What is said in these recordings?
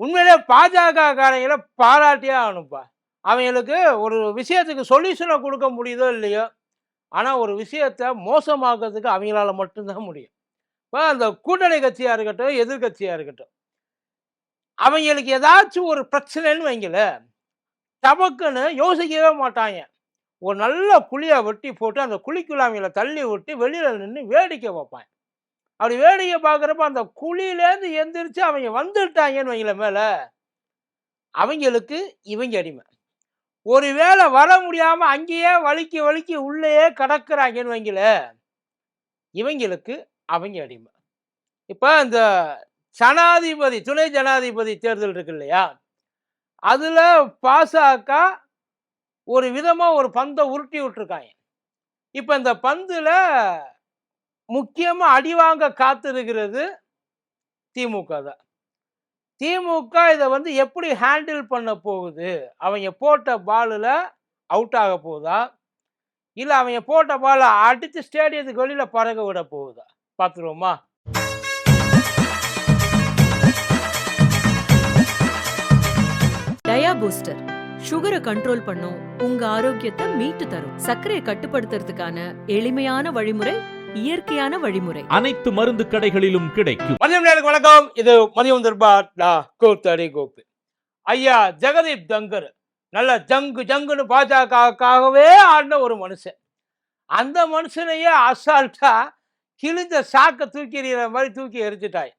உண்மையிலே பாஜக காரங்களை பாராட்டியே ஆகணும்ப்பா அவங்களுக்கு ஒரு விஷயத்துக்கு சொல்யூஷனை கொடுக்க முடியுதோ இல்லையோ ஆனால் ஒரு விஷயத்தை மோசமாக்குறதுக்கு அவங்களால மட்டும்தான் முடியும். இப்போ அந்த கூட்டணி கட்சியாக இருக்கட்டும் எதிர்கட்சியாக இருக்கட்டும் அவங்களுக்கு ஏதாச்சும் ஒரு பிரச்சனைன்னு வைங்களேன் தமக்குன்னு யோசிக்கவே மாட்டாங்க. ஒரு நல்ல குழியை வெட்டி போட்டு அந்த குழிக்குள்ள அவங்கள தள்ளி விட்டு வெளியில் நின்று வேடிக்கை வைப்பாங்க அப்படி வேடிக்கை பார்க்குறப்ப அந்த குழியிலேருந்து எந்திரிச்சு அவங்க வந்துட்டாங்கன்னு வைங்கள மேலே அவங்களுக்கு இவங்க அடிமை. ஒருவேளை வர முடியாமல் அங்கேயே வலிக்கி வலிக்கி உள்ளேயே கிடக்குறாங்கன்னு வைங்கள இவங்களுக்கு அவங்க அடிமை. இப்போ இந்த ஜனாதிபதி துணை ஜனாதிபதி தேர்தல் இருக்கு இல்லையா அதில் பாசக ஒரு விதமாக ஒரு பந்தை உருட்டி விட்டுருக்காங்க. இப்போ இந்த பந்தில் முக்கியமாக அடி வாங்க காத்திருக்கிறது திமுக தான் திமுக இதை வந்து எப்படி ஹேண்டில் பண்ண போகுது? அவங்க போட்ட பாலில் அவுட் ஆக போகுதா? இல்லை அவங்க போட்ட பாலை அடித்து ஸ்டேடியத்துக்கு வெளியில் பறக்க விட போகுதா? பார்த்துருவோமா டயா பூஸ்டர். சுகரை கண்ட்ரோல் பண்ணும். உங்க ஆரோக்கியத்தை மீட்டு தரும். சர்க்கரையை கட்டுப்படுத்துறதுக்கான எளிமையான வழிமுறை இயற்கையான வழிமுறை. அனைத்து மருந்து கடைகளிலும் கிடைக்கும். வணக்கம் இது மதியம் தர்பார் டா கூத்தடி கோப்பு ஐயா ஜெகதீப் தங்கர் நல்ல ஜங்கு ஜங்குன்னு பாஜகவுக்காகவே ஆடின ஒரு மனுஷன். அந்த மனுஷனையே அசால்ட்டா கிழிஞ்ச சாக்கை தூக்கி எறிகிற மாதிரி தூக்கி எரிஞ்சிட்டாய்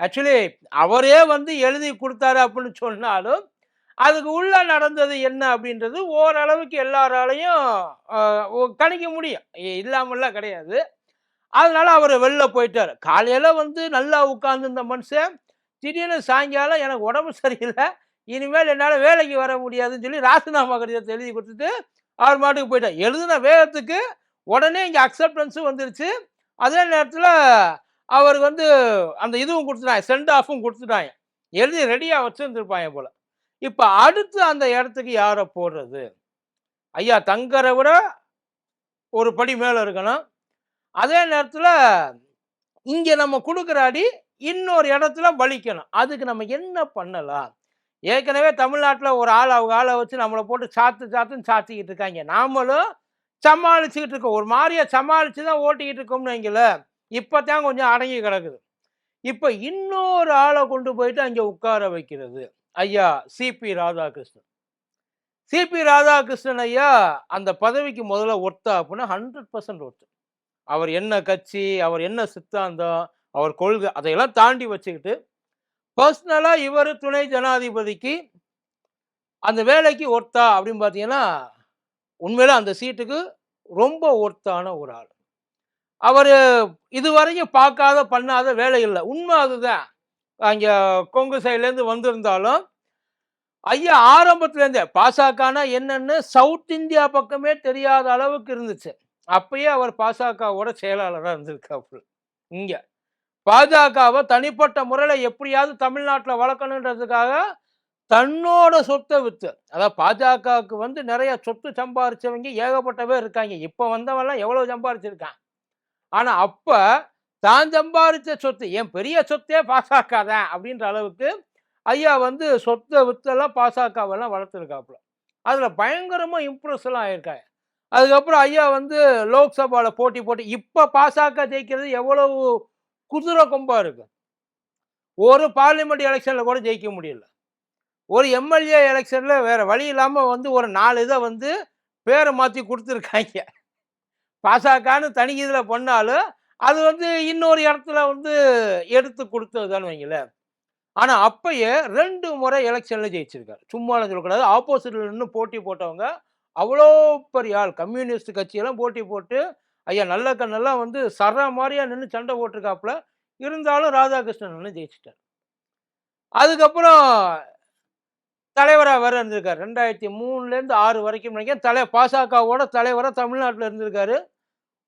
ஆக்சுவலி அவரே வந்து எழுதி கொடுத்தாரு அப்படின்னு சொன்னாலும் அதுக்கு உள்ள நடந்தது என்ன அப்படின்றது ஓரளவுக்கு எல்லாராலையும் கணிக்க முடியும். இல்லாமல்லாம் கிடையாது. அதனால அவர் வெளில போயிட்டார். காலையில் வந்து நல்லா உட்கார்ந்து இந்த மனுஷன் திடீர்னு சாயங்காலம் எனக்கு உடம்பு சரியில்லை இனிமேல் என்னால் வேலைக்கு வர முடியாதுன்னு சொல்லி ராசினாமா கடிதத்தை எழுதி கொடுத்துட்டு அவர் மாட்டுக்கு போயிட்டார். எழுதின வேகத்துக்கு உடனே இங்கே அக்செப்டன்ஸும் வந்துருச்சு. அதே நேரத்தில் அவர் வந்து அந்த இதுவும் கொடுத்துட்டாங்க சென்ட் ஆஃபும் கொடுத்துட்டாங்க. எழுதி ரெடியாக வச்சுருந்துருப்பாங்க போல். இப்போ அடுத்து அந்த இடத்துக்கு யாரை போடுறது? ஐயா தங்கரை விட ஒரு படி மேலே இருக்கணும். அதே நேரத்தில் இங்கே நம்ம கொடுக்குற அடி இன்னொரு இடத்துல வலிக்கணும். அதுக்கு நம்ம என்ன பண்ணலாம்? ஏற்கனவே தமிழ்நாட்டில் ஒரு ஆள் அவங்க ஆளை வச்சு நம்மளை போட்டு சாத்து சாத்துன்னு சாத்திக்கிட்டு இருக்காங்க. நாமளும் சமாளிச்சுக்கிட்டு இருக்கோம். ஒரு மாதிரியை சமாளித்து தான் ஓட்டிக்கிட்டு இருக்கோம்னு வைங்கள இப்போ தான் கொஞ்சம் அடங்கி கிடக்குது. இப்போ இன்னொரு ஆளை கொண்டு போயிட்டு அங்கே உட்கார வைக்கிறது. ஐயா சிபி ராதாகிருஷ்ணன். சிபி ராதாகிருஷ்ணன் ஐயா அந்த பதவிக்கு முதல்ல ஒர்த்தா அப்படின்னா ஹண்ட்ரட் பர்சன்ட் ஒர்த்து அவர் என்ன கட்சி அவர் என்ன சித்தாந்தம் அவர் கொள்கை அதையெல்லாம் தாண்டி வச்சுக்கிட்டு பர்சனலாக இவர் துணை ஜனாதிபதிக்கு அந்த வேலைக்கு ஒர்த்தா அப்படின்னு பார்த்தீங்கன்னா உண்மையில் அந்த சீட்டுக்கு ரொம்ப ஒர்த்தான ஒரு ஆள். அவர் இதுவரையும் பார்க்காத பண்ணாத வேலை இல்லை. உண்மை அதுதான் அங்கே கொங்கு சைட்லேருந்து வந்திருந்தாலும் ஐயா ஆரம்பத்துலேருந்தே பாசகனா என்னன்னு சவுத் இந்தியா பக்கமே தெரியாத அளவுக்கு இருந்துச்சு. அப்பயே அவர் பாசகவோட செயலாளராக இருந்திருக்காப்புல. இங்கே. பாஜகவை தனிப்பட்ட முறையில் எப்படியாவது தமிழ்நாட்டில் வளர்க்கணுன்றதுக்காக தன்னோட சொத்தை வித்து. அதாவது பாஜகவுக்கு வந்து நிறைய சொத்து சம்பாரிச்சவங்க ஏகப்பட்டவே இருக்காங்க. இப்போ வந்தவெல்லாம் எவ்வளோ சம்பாரிச்சிருக்கான்? ஆனால் அப்போ தான் சம்பாரித்த சொத்து என் பெரிய சொத்தே பாசக தான் அப்படின்ற அளவுக்கு ஐயா வந்து சொத்தை வித்தெல்லாம் பாசகவெல்லாம் வளர்த்துருக்காப்புல. அதில் பயங்கரமாக இம்ப்ரெஸ்லாம் ஆயிருக்காங்க. அதுக்கப்புறம் ஐயா வந்து லோக்சபாவில் போட்டி போட்டு இப்போ பாசக ஜெயிக்கிறது எவ்வளவு குதிரை கொம்பாக இருக்கு. ஒரு பார்லிமெண்ட் எலெக்ஷனில் கூட ஜெயிக்க முடியல. ஒரு எம்எல்ஏ எலெக்ஷனில் வேறு வழி இல்லாமல் வந்து ஒரு நாலு இதை வந்து பேரை மாற்றி கொடுத்துருக்காங்க. பாசாக்கான்னு தனி இதில் பண்ணாலும் அது வந்து இன்னொரு இடத்துல வந்து எடுத்து கொடுத்ததுதான் வைங்களேன். ஆனால் அப்பயே ரெண்டு முறை எலெக்ஷனில் ஜெயிச்சிருக்காரு. சும்மாலாம் சொல்லக்கூடாது. ஆப்போசிட்டில் நின்று போட்டி போட்டவங்க அவ்வளோ பெரிய ஆள். கம்யூனிஸ்ட் கட்சியெல்லாம் போட்டி போட்டு ஐயா நல்ல கண்ணெல்லாம் வந்து சர மாதிரியா நின்று சண்டை போட்டிருக்காப்புல. இருந்தாலும் ராதாகிருஷ்ணன் நின்று ஜெயிச்சிட்டார். அதுக்கப்புறம் தலைவராக வேற இருந்திருக்காரு. ரெண்டாயிரத்தி மூணுலேருந்து ஆறு வரைக்கும் நினைக்கிறேன். தலை பாசகவோட தலைவராக தமிழ்நாட்டில் இருந்திருக்காரு.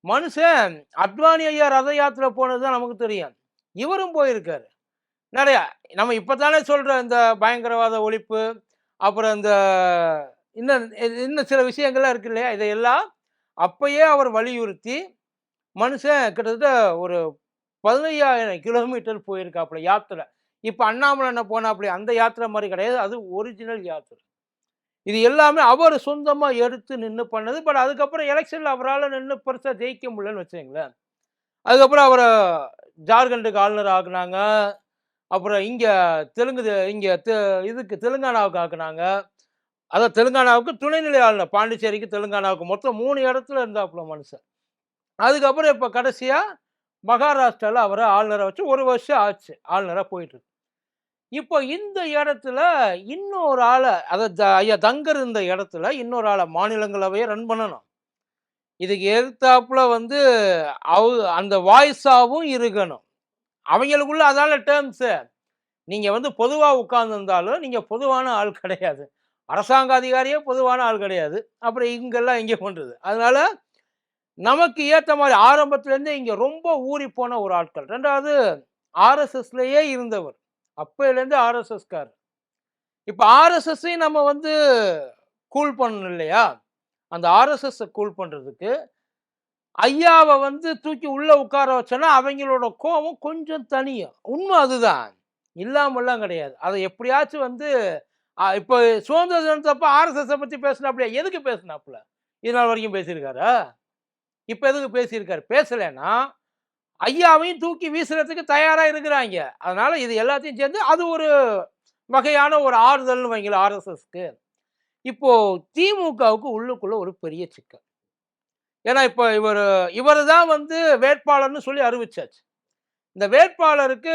மனுஷன் அத்வானி ஐயா ரத யாத்திரை போனது தான் நமக்கு தெரியும். இவரும் போயிருக்காரு. நிறையா நம்ம இப்போ தானே சொல்கிற இந்த பயங்கரவாத ஒழிப்பு அப்புறம் இந்த இன்னும் இன்னும் சில விஷயங்கள்லாம் இருக்கு இல்லையா? இதையெல்லாம் அப்பயே அவர் வலியுறுத்தி மனுஷன் கிட்டத்தட்ட ஒரு பதினையாயிரம் கிலோமீட்டர் போயிருக்காப்புல யாத்திரை. இப்போ அண்ணாமலை என்ன போனா அப்படி அந்த யாத்திரை மாதிரி கிடையாது. அது ஒரிஜினல் யாத்திரை. இது எல்லாமே அவர் சொந்தமாக எடுத்து நின்று பண்ணது. பட் அதுக்கப்புறம் எலெக்ஷனில் அவரால் நின்று பெருசாக ஜெயிக்க முடியலன்னு வச்சுங்களேன் அதுக்கப்புறம் அவரை ஜார்க்கண்டுக்கு ஆளுநர் ஆக்குனாங்க. அப்புறம் இங்கே தெலுங்கு இங்கே தெ- இதுக்கு தெலுங்கானாவுக்கு ஆக்குனாங்க. அதான் தெலுங்கானாவுக்கு துணைநிலை ஆளுநர் பாண்டிச்சேரிக்கு தெலுங்கானாவுக்கு மொத்தம் மூணு இடத்துல இருந்தாப்புல மனுஷன். அதுக்கப்புறம் இப்போ கடைசியாக மகாராஷ்டிராவில் அவரை ஆளுநரை வச்சு ஒரு வருஷம் ஆச்சு ஆளுநராக போயிட்டுருக்கு இப்போ இந்த இடத்துல இன்னொரு ஆளை அதை த- ஐயா தங்கர் இந்த இடத்துல இன்னொரு ஆளை மாநிலங்களவையை ரன் பண்ணணும். இதுக்கு எதிர்த்தாப்புல வந்து அவ அந்த வாய்ஸாகவும் இருக்கணும். அவங்களுக்குள்ள அதால டேர்ம்ஸு நீங்கள் வந்து பொதுவாக உட்கார்ந்துருந்தாலும் நீங்கள் பொதுவான ஆள் கிடையாது. அரசாங்க அதிகாரியே பொதுவான ஆள் கிடையாது. அப்புறம் இங்கெல்லாம் எங்கே பண்ணுறது அதனால் நமக்கு ஏற்ற மாதிரி ஆரம்பத்துலேருந்தே இங்கே ரொம்ப ஊறி போன ஒரு ஆட்கள். ரெண்டாவது ஆர்எஸ்எஸ்லேயே இருந்தவர். அப்போலேருந்து ஆர்எஸ்எஸ்கார் இப்போ ஆர்எஸ்எஸ்ஸையும் நம்ம வந்து கூல் பண்ணணும் இல்லையா? அந்த ஆர்எஸ்எஸ்ஸை கூல் பண்ணுறதுக்கு ஐயாவை வந்து தூக்கி உள்ளே உட்கார வச்சோன்னா அவங்களோட கோபம் கொஞ்சம் தனியும். உண்மை அதுதான். இல்லாமல்லாம் கிடையாது. அதை எப்படியாச்சும் வந்து இப்போ சுதந்திர தினத்தப்ப ஆர்எஸ்எஸ்ஸை பற்றி பேசினாப்புல எதுக்கு பேசினாப்புல? இது நாள் வரைக்கும் பேசியிருக்காரு? இப்போ எதுக்கு பேசியிருக்காரு? பேசலைன்னா ஐயாவையும் தூக்கி வீசுறதுக்கு தயாராக இருக்கிறாங்க. அதனால் இது எல்லாத்தையும் சேர்ந்து அது ஒரு வகையான ஒரு ஆறுதல்னு வைங்கள ஆர்எஸ்எஸ்க்கு இப்போது திமுகவுக்கு உள்ளுக்குள்ளே ஒரு பெரிய சிக்கல். ஏன்னா இப்போ இவர் இவர் தான் வந்து வேட்பாளர்னு சொல்லி அறிவிச்சாச்சு. இந்த வேட்பாளருக்கு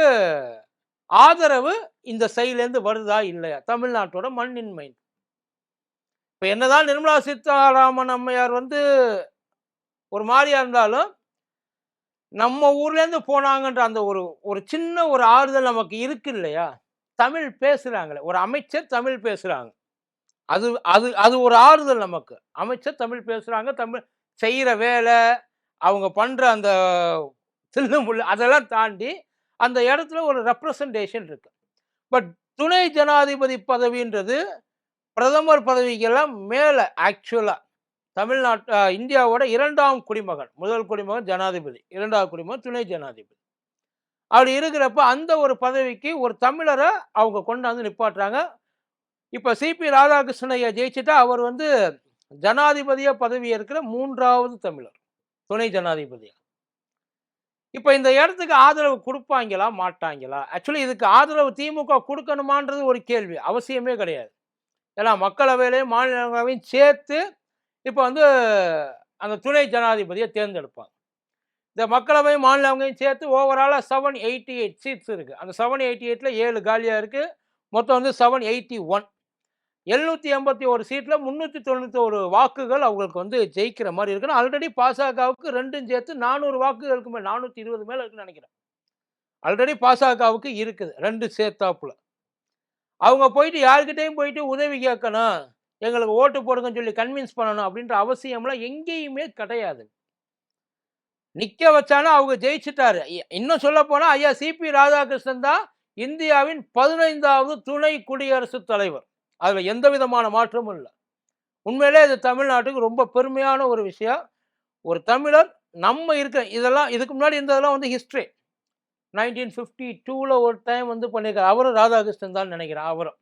ஆதரவு இந்த சைட்லேருந்து வருதா இல்லையா? தமிழ்நாட்டோட மண்ணின்மை. இப்போ என்னதான் நிர்மலா சீதாராமன் அம்மையார் வந்து ஒரு மாதிரியா இருந்தாலும் நம்ம ஊர்லேருந்து போனாங்கன்ற அந்த ஒரு ஒரு சின்ன ஒரு ஆறுதல் நமக்கு இருக்கு இல்லையா? தமிழ் பேசுகிறாங்களே ஒரு அமைச்சர் தமிழ் பேசுகிறாங்க அது அது அது ஒரு ஆறுதல் நமக்கு. அமைச்சர் தமிழ் பேசுகிறாங்க தமிழ் செய்கிற வேலை அவங்க பண்ணுற அந்த தில்லுமுள்ளு அதெல்லாம் தாண்டி அந்த இடத்துல ஒரு ரெப்ரசன்டேஷன் இருக்கு. பட் துணை ஜனாதிபதி பதவின்றது பிரதமர் பதவிக்கெல்லாம் மேலே ஆக்சுவலாக தமிழ்நாட்டு இந்தியாவோட இரண்டாம் குடிமகன் முதல் குடிமகன் ஜனாதிபதி இரண்டாவது குடிமகன் துணை ஜனாதிபதி. அப்படி இருக்கிறப்ப அந்த ஒரு பதவிக்கு ஒரு தமிழரை அவங்க கொண்டாந்து நிப்பாட்டுறாங்க. இப்போ சிபி ராதாகிருஷ்ணன் ஐயா ஜெயிச்சுட்டா அவர் வந்து ஜனாதிபதியாக பதவி இருக்கிற மூன்றாவது தமிழர் துணை ஜனாதிபதியாக இப்போ இந்த இடத்துக்கு ஆதரவு கொடுப்பாங்களா? மாட்டாங்களா? ஆக்சுவலி இதுக்கு ஆதரவு திமுக கொடுக்கணுமான்றது ஒரு கேள்வி. அவசியமே கிடையாது. ஏன்னா மக்களவையிலையும் மாநிலங்களவையும் சேர்த்து இப்போ வந்து அந்த துணை ஜனாதிபதியை தேர்ந்தெடுப்பாங்க. இந்த மக்களவை மாநிலங்களையும் சேர்த்து ஓவராலாக செவன் எயிட்டி எயிட் சீட்ஸ் இருக்குது அந்த செவன் எயிட்டி எயிட்டில் ஏழு காலியாக இருக்குது மொத்தம் வந்து செவன் எயிட்டி ஒன் எழுநூற்றி எண்பத்தி ஒரு சீட்டில் முந்நூற்றி தொண்ணூற்றி ஒரு வாக்குகள் அவங்களுக்கு வந்து ஜெயிக்கிற மாதிரி இருக்குன்னு ஆல்ரெடி பாசகவுக்கு ரெண்டும் சேர்த்து நானூறு வாக்குகளுக்கு மேலே நானூற்றி இருபது மேலே இருக்குன்னு நினைக்கிறேன். ஆல்ரெடி பாசகவுக்கு இருக்குது ரெண்டு சேர்த்தாப்புல. அவங்க போயிட்டு யாருக்கிட்டையும் போயிட்டு உதவி கேட்கணும் எங்களுக்கு ஓட்டு போடுங்கன்னு சொல்லி கன்வின்ஸ் பண்ணணும் அப்படின்ற அவசியம்லாம் எங்கேயுமே கிடையாது. நிற்க வச்சானா அவங்க ஜெயிச்சிட்டாரு. இன்னும் சொல்ல ஐயா சிபி ராதாகிருஷ்ணன் தான் இந்தியாவின் பதினைந்தாவது துணை குடியரசுத் தலைவர். அதில் எந்த விதமான மாற்றமும் இல்லை. உண்மையிலே இது தமிழ்நாட்டுக்கு ரொம்ப பெருமையான ஒரு விஷயம். ஒரு தமிழர் நம்ம இருக்க இதெல்லாம் இதுக்கு முன்னாடி இருந்ததெல்லாம் வந்து ஹிஸ்ட்ரி நைன்டீன் ஃபிஃப்டி டூவில் ஒரு டைம் வந்து பண்ணியிருக்காரு. அவரும் ராதாகிருஷ்ணன் தான் நினைக்கிறேன் அவரும்.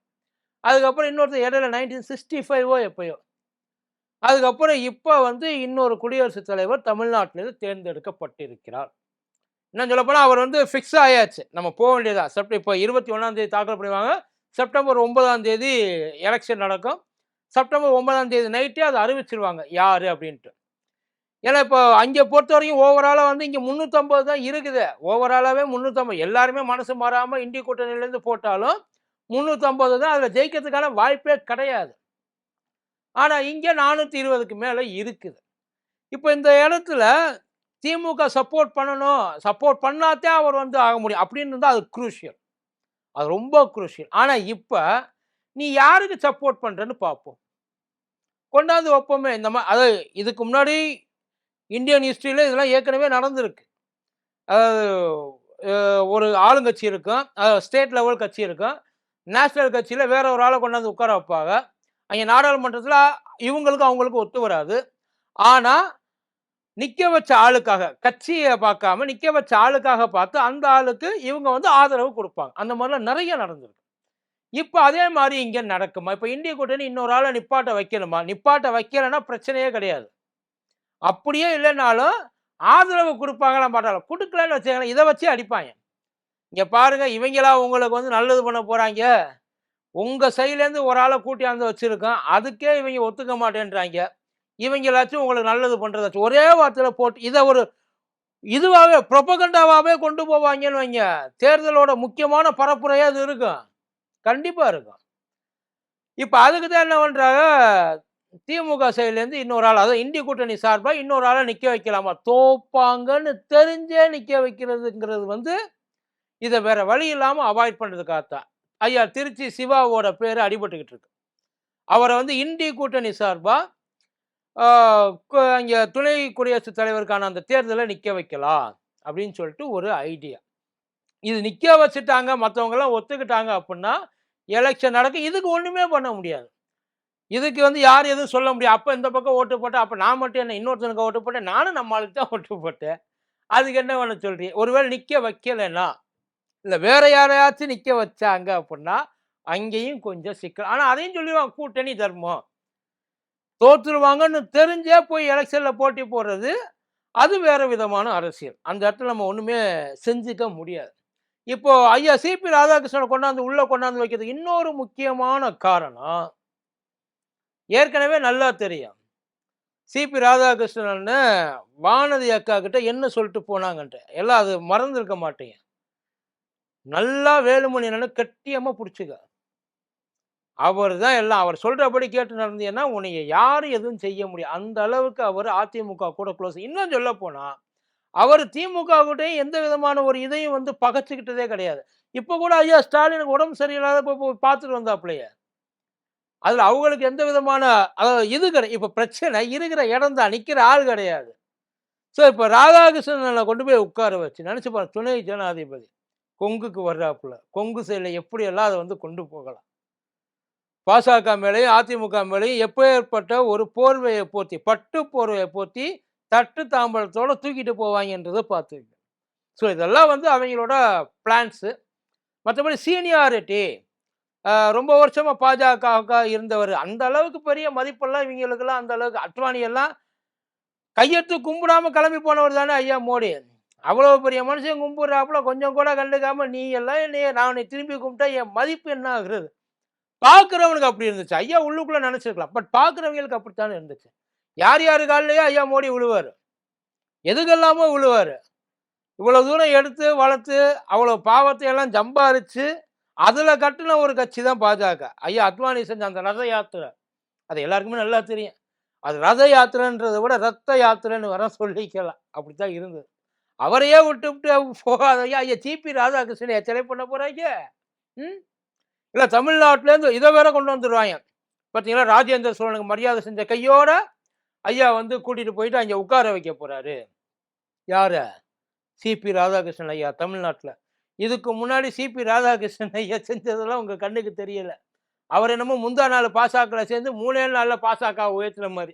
அதுக்கப்புறம் இன்னொருத்தர் இடையில நைன்டீன் சிக்ஸ்டி ஃபைவோ எப்பயோ. அதுக்கப்புறம் இப்போ வந்து இன்னொரு குடியரசுத் தலைவர் தமிழ்நாட்டிலிருந்து தேர்ந்தெடுக்கப்பட்டிருக்கிறார். இன்னும் சொல்லப்போனால் அவர் வந்து ஃபிக்ஸ் ஆயாச்சு. நம்ம போக வேண்டியதா செப்ட் இப்போ இருபத்தி ஒன்றாம் தேதி தாக்கல் பண்ணுவாங்க செப்டம்பர் ஒன்பதாம் தேதி எலெக்ஷன் நடக்கும். செப்டம்பர் ஒன்பதாம் தேதி நைட்டே அதை அறிவிச்சிருவாங்க. யார்? அப்படின்ட்டு. ஏன்னா இப்போ அங்கே பொறுத்த வரைக்கும் ஓவராலாக வந்து இங்கே முந்நூற்றம்பது தான் இருக்குது. ஓவராலாகவே முந்நூற்றம்பது எல்லாருமே மனசு மாறாமல் இந்திய கூட்டணியிலேருந்து போட்டாலும் முந்நூற்றம்பது தான் அதில் ஜெயிக்கிறதுக்கான வாய்ப்பே கிடையாது. ஆனால் இங்கே நானூற்றி இருபதுக்கு மேலே இருக்குது. இப்போ இந்த இடத்துல திமுக சப்போர்ட் பண்ணணும். சப்போர்ட் பண்ணாதே அவர் வந்து ஆக முடியும். அப்படின்னு இருந்தால் அது குரூஷியல் அது ரொம்ப குரூஷியல் ஆனால் இப்போ நீ யாருக்கு சப்போர்ட் பண்ணுறன்னு பார்ப்போம் கொண்டாந்து வைப்போமே இந்த மாதிரி அதாவது இதுக்கு முன்னாடி இந்தியன் ஹிஸ்ட்ரியில் இதெல்லாம் ஏற்கனவே நடந்திருக்கு. அதாவது ஒரு ஆளுங்கட்சி இருக்கும் ஸ்டேட் லெவல் கட்சி இருக்கும். நேஷ்னல் கட்சியில் வேற ஒரு ஆளை கொண்டாந்து உட்கார வைப்பாங்க. அங்கே நாடாளுமன்றத்தில் இவங்களுக்கு அவங்களுக்கு ஒத்து வராது. ஆனால் நிற்க வச்ச ஆளுக்காக கட்சியை பார்க்காம நிற்க வச்ச ஆளுக்காக பார்த்து அந்த ஆளுக்கு இவங்க வந்து ஆதரவு கொடுப்பாங்க. அந்த மாதிரிலாம் நிறைய நடந்திருக்கு. இப்போ அதே மாதிரி இங்கே நடக்குமா? இப்போ இந்திய கூட்டணி இன்னொரு ஆளை நிப்பாட்ட வைக்கணுமா? நிப்பாட்ட வைக்கலைன்னா பிரச்சனையே கிடையாது. அப்படியே இல்லைனாலும் ஆதரவு கொடுப்பாங்களா மாட்டாங்க கொடுக்கலன்னு வச்சுக்கலாம் இதை வச்சு அடிப்பாங்க. இங்கே பாருங்க இவங்களா உங்களுக்கு வந்து நல்லது பண்ண போகிறாங்க உங்கள் சைட்லேருந்து ஒரு ஆளை கூட்டியாந்து வச்சுருக்கோம் அதுக்கே இவங்க ஒத்துக்க மாட்டேன்றாங்க. இவங்களாச்சும் உங்களுக்கு நல்லது பண்ணுறதாச்சும் ஒரே வார்த்தையில் போட்டு இதை ஒரு இதுவாகவே ப்ரொபகண்டாவாகவே கொண்டு போவாங்கன்னு வைங்க. தேர்தலோட முக்கியமான பரப்புரையாக அது இருக்கும். கண்டிப்பாக இருக்கும். இப்போ அதுக்கு தான் என்ன பண்ணுறாங்க திமுக சைட்லேருந்து இன்னொரு ஆள் அதாவது இந்திய கூட்டணி சார்பாக இன்னொரு ஆளை நிற்க வைக்கலாமா? தோப்பாங்கன்னு தெரிஞ்சே நிற்க வைக்கிறதுங்கிறது வந்து இதை வேற வழி இல்லாமல் அவாய்ட் பண்ணுறதுக்காகத்தான் ஐயா திருச்சி சிவாவோட பேர் அடிபட்டுக்கிட்டு இருக்கு. அவரை வந்து இந்திய கூட்டணி சார்பாக இங்கே துணை குடியரசுத் தலைவருக்கான அந்த தேர்தலை நிற்க வைக்கலாம் அப்படின்னு சொல்லிட்டு ஒரு ஐடியா. இது நிற்க வச்சுட்டாங்க மற்றவங்கெல்லாம் ஒத்துக்கிட்டாங்க அப்படின்னா எலெக்ஷன் நடக்கும் இதுக்கு ஒன்றுமே பண்ண முடியாது. இதுக்கு வந்து யார் எதுவும் சொல்ல முடியாது. அப்போ இந்த பக்கம் ஓட்டு போட்டேன் அப்போ நான் மட்டும் என்ன இன்னொருத்தனுக்கு ஓட்டு போட்டேன் நானும் நம்ம தான் ஓட்டு போட்டேன். அதுக்கு என்ன பண்ண சொல்றீங்க. ஒருவேளை நிற்க வைக்கலைன்னா இல்லை வேற யாரையாச்சும் நிற்க வச்சாங்க அப்படின்னா அங்கேயும் கொஞ்சம் சிக்கல். ஆனால் அதையும் சொல்லிடுவாங்க கூட்டணி தர்மம். தோற்றுருவாங்கன்னு தெரிஞ்சே போய் எலெக்ஷனில் போட்டி போடுறது அது வேறு விதமான அரசியல். அந்த இடத்துல நம்ம ஒன்றுமே செஞ்சுக்க முடியாது. இப்போ ஐயா சிபி ராதாகிருஷ்ணனை கொண்டாந்து உள்ளே கொண்டாந்து வைக்கிறது இன்னொரு முக்கியமான காரணம் ஏற்கனவே நல்லா தெரியும். சிபி ராதாகிருஷ்ணன் வானதி அக்கா கிட்ட என்ன சொல்லிட்டு போனாங்கன்ட்டு. எல்லாம் அது மறந்துருக்க மாட்டேங்க நல்லா வேலுமணி அண்ணனை கட்டியமாக பிடிச்சிக்க. அவர் தான் எல்லாம் அவர் சொல்கிறபடி கேட்டு நடந்தீங்கன்னா உன்னைய யாரும் எதுவும் செய்ய முடியும் அந்த அளவுக்கு அவர் அதிமுக கூட க்ளோஸ் இன்னும் சொல்ல போனால் அவர் திமுக கூடயும் எந்த விதமான ஒரு இதையும் வந்து பகைச்சுக்கிட்டதே கிடையாது. இப்போ கூட ஐயா ஸ்டாலினுக்கு உடம்பு சரியில்லாத போய் பார்த்துட்டு வந்தாப்புலையே. அதில் அவங்களுக்கு எந்த விதமான அதாவது இது கிடையாது இப்போ பிரச்சனை இருக்கிற இடம் தான் நிற்கிற ஆள் கிடையாது. ஸோ இப்போ ராதாகிருஷ்ணனை கொண்டு போய் உட்கார வச்சு நினச்சி பாருங்க துணை ஜனாதிபதி கொங்குக்கு வர்றாப்புல. கொங்கு சைடில் எப்படியெல்லாம் அதை வந்து கொண்டு போகலாம்? பாசக மேலேயும் அதிமுக மேலேயும் எப்பேற்பட்ட ஒரு போர்வையை போர்த்தி பட்டு போர்வையை போர்த்தி தட்டு தாம்பலத்தோடு தூக்கிட்டு போவாங்கன்றதை பார்த்துருக்கு ஸோ இதெல்லாம் வந்து அவங்களோட பிளான்ஸு மற்றபடி சீனியாரிட்டி ரொம்ப வருஷமாக பாஜக இருந்தவர் அந்த அளவுக்கு பெரிய மதிப்பெல்லாம் இவங்களுக்கெல்லாம் அந்த அளவுக்கு அத்வானியெல்லாம் கையெடுத்து கும்பிடாம கிளம்பி போனவர் தானே ஐயா மோடி. அவ்வளோ பெரிய மனுஷன் கும்பிட்றாப்புல கொஞ்சம் கூட கண்டுக்காமல் நீ எல்லாம் என்னைய நான் திரும்பி கும்பிட்டா என் மதிப்பு என்ன ஆகுறது? பார்க்குறவனுக்கு அப்படி இருந்துச்சு. ஐயா உள்ளுக்குள்ள நினைச்சிருக்கலாம். பட் பார்க்குறவங்களுக்கு அப்படித்தானே இருந்துச்சு. யார் யார் காலிலேயோ ஐயா மோடி விழுவார் எதுக்கெல்லாமோ விழுவார் இவ்வளோ தூரம் எடுத்து வளர்த்து அவ்வளோ பாவத்தை எல்லாம் சம்பாரித்து அதில் கட்டின ஒரு கட்சி தான் பாஜக. ஐயா அத்வானி செஞ்ச அந்த ரத யாத்திரை. அது எல்லாருக்குமே நல்லா தெரியும். அது ரத யாத்திரைன்றதை விட ரத்த யாத்திரைன்னு வர சொல்லிக்கலாம். அப்படித்தான் இருந்தது. அவரையே விட்டு விட்டு போகாத ஐயா. ஐயா சிபி ராதாகிருஷ்ணன் எச்சரை பண்ண போறாங்க ம்? இல்லை தமிழ்நாட்டிலேருந்து இதை வேற கொண்டு வந்துடுவாங்க பார்த்தீங்களா ராஜேந்திர சோழனுக்கு மரியாதை செஞ்ச கையோட ஐயா வந்து கூட்டிட்டு போயிட்டு அங்கே உட்கார வைக்க போறாரு. யார்? சிபி ராதாகிருஷ்ணன் ஐயா தமிழ்நாட்டில். இதுக்கு முன்னாடி சிபி ராதாகிருஷ்ணன் ஐயா செஞ்சதெல்லாம் உங்க கண்ணுக்கு தெரியல. அவர் என்னமோ முந்தா நாள் பாசாக்களை சேர்ந்து மூணே நாளில் பாசாக்கா உயர்த்தின மாதிரி.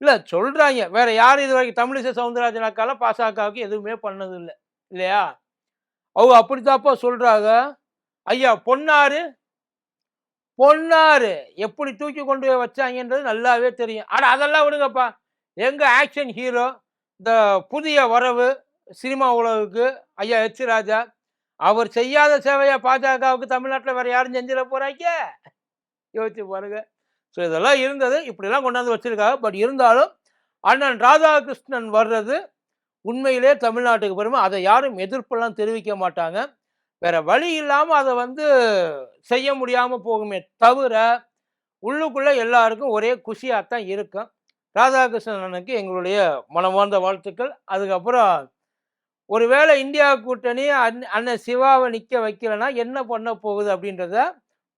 இல்லை சொல்கிறாங்க வேற யாரும் இது வரைக்கும் தமிழிசை சவுந்தரராஜன் அக்கால பாசாக்காவுக்கு எதுவுமே பண்ணது இல்லை. இல்லையா? அவங்க அப்படித்தாப்பா சொல்கிறாங்க ஐயா பொன்னாரு பொன்னாரு. எப்படி தூக்கி கொண்டு போய் வச்சாங்கன்றது நல்லாவே தெரியும். ஆனால் அதெல்லாம் விடுங்கப்பா. எங்கள் ஆக்ஷன் ஹீரோ இந்த புதிய வரவு சினிமா உலகுக்கு ஐயா எச் ராஜா அவர் செய்யாத சேவையை பாஜகவுக்கு தமிழ்நாட்டில் வேறு யாரும் செஞ்சிட போறாங்க? யோசிச்சு பாருங்க. ஸோ இதெல்லாம் இருந்தது. இப்படிலாம் கொண்டாந்து வச்சுருக்காங்க. பட் இருந்தாலும் அண்ணன் ராதாகிருஷ்ணன் வர்றது உண்மையிலே தமிழ்நாட்டுக்கு பெருமை. அதை யாரும் எதிர்ப்பெல்லாம் தெரிவிக்க மாட்டாங்க. வேற வழி இல்லாமல் அதை வந்து செய்ய முடியாமல் போகுமே தவிர உள்ளுக்குள்ளே எல்லாருக்கும் ஒரே குஷியாக தான் இருக்கும் ராதாகிருஷ்ணனுக்கு எங்களுடைய மனமார்ந்த வாழ்த்துக்கள். அதுக்கப்புறம் ஒருவேளை இந்தியா கூட்டணி அன் அண்ணன் சிவாவை நிற்க வைக்கலைன்னா என்ன பண்ண போகுது அப்படின்றத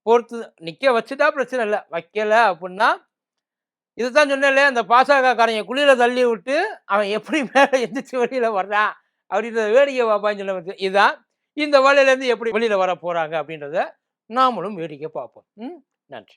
பொறுத்து நிற்க வச்சுட்டா பிரச்சனை இல்லை. வைக்கல அப்படின்னா இதுதான் சொன்னேன்ல அந்த பாசகக்காரங்க குளிர தள்ளி விட்டு அவன் எப்படி மேலே எந்திரிச்சு வெளியில் வர்றான் அப்படின்றத வேடிக்கை பார்ப்பான்னு சொல்ல இதுதான். இந்த வழியிலேருந்து எப்படி வெளியில் வர போகிறாங்க அப்படின்றத நாமளும் வேடிக்கை பார்ப்போம். ம் நன்றி.